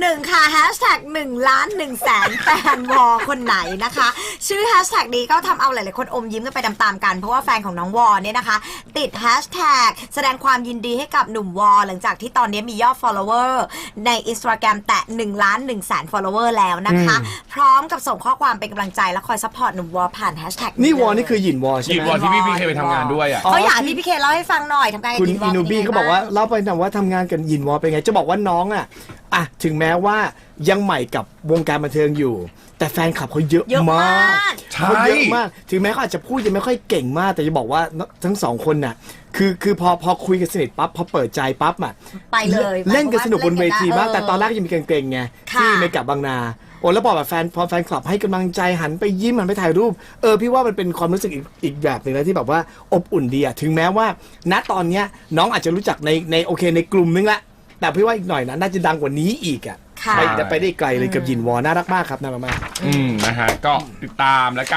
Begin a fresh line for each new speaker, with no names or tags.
หนึ่งค่ะแฮชแท็กหนึ่งล้านหนึ่งแสนแฟนวอคนไหนนะคะ ชื่อแฮชแท็กนี้ก็ทำเอาหลาย ๆ คนอมยิ้มกันไปตามๆกัน เพราะว่าแฟนของน้องวอเนี่ยนะคะ ติดแฮชแท็กแสดงความยินดีให้กับหนุ่มวอหลังจากที่ตอนนี้มียอด follower ใน Instagram แตะ1ล้าน1แสน follower แล้วนะคะ พร้อมกับส่งข้อความเป็นกำลังใจและคอยซัพพอร์ตหนุ่มวอผ่านแฮชแท็ก
นี่วอนี่คือหยินวอใช่
หยิน
ไหม
วอที่พี่พี่เคยไปทำงานด้วยอะ
อ๋อ
เขาอยากให้พี่พีเคเล่าให้ฟังหน่อยทำงานกับ
คุณ
หญิงวอ
อินู
เป็
บี้
นยังไง
เขาบอกว่าเล่าไปหน่อยว่าทำงานกับหยินวอเป็นไงจะบอกว่าน้องอะ อะถึงแม้ว่ายังใหม่กับวงการบันเทิงอยู่ แต่แฟนคลับเขาเยอะ
เยอะ
มามา
กก
ใช่
เขาเยอะมาก ถึงแม้เขาอาจจะพูดยังไม่ค่อยเก่งมากแต่จะบอกว่าทั้งสองคนน่ะ คือคือพอพอคุยกันสนิทปั๊บพอเปิดใจปั๊บอะ
ไปเลย
เล่นกันสนุกบนเวทีมาก
เออ
แต่ตอนแรกยังมีเกรงๆไง
ค่ะ
ที่เมกับบางนาโอ้แล้วบอกแบบแฟนพอแฟนคลับให้กำลังใจหันไปยิ้มหันไปถ่ายรูปเออพี่ว่ามันเป็นความรู้สึกอีกอีกแบบหนึ่งนะที่แบบว่าอบอุ่นดีอะถึงแม้ว่า ณตอนเนี้ยน้องอาจจะรู้จักในในโอเคในกลุ่มนึงละ แต่พี่ว่าอีกหน่อยนะน่าจะดังกว่านี้อีกอะ
ค่ะ
ไปไปได้ไกลเลยกับยินวอน่ารักมากครับน่ารักมาก
อืมนะฮะก็ติดตามแล้วกัน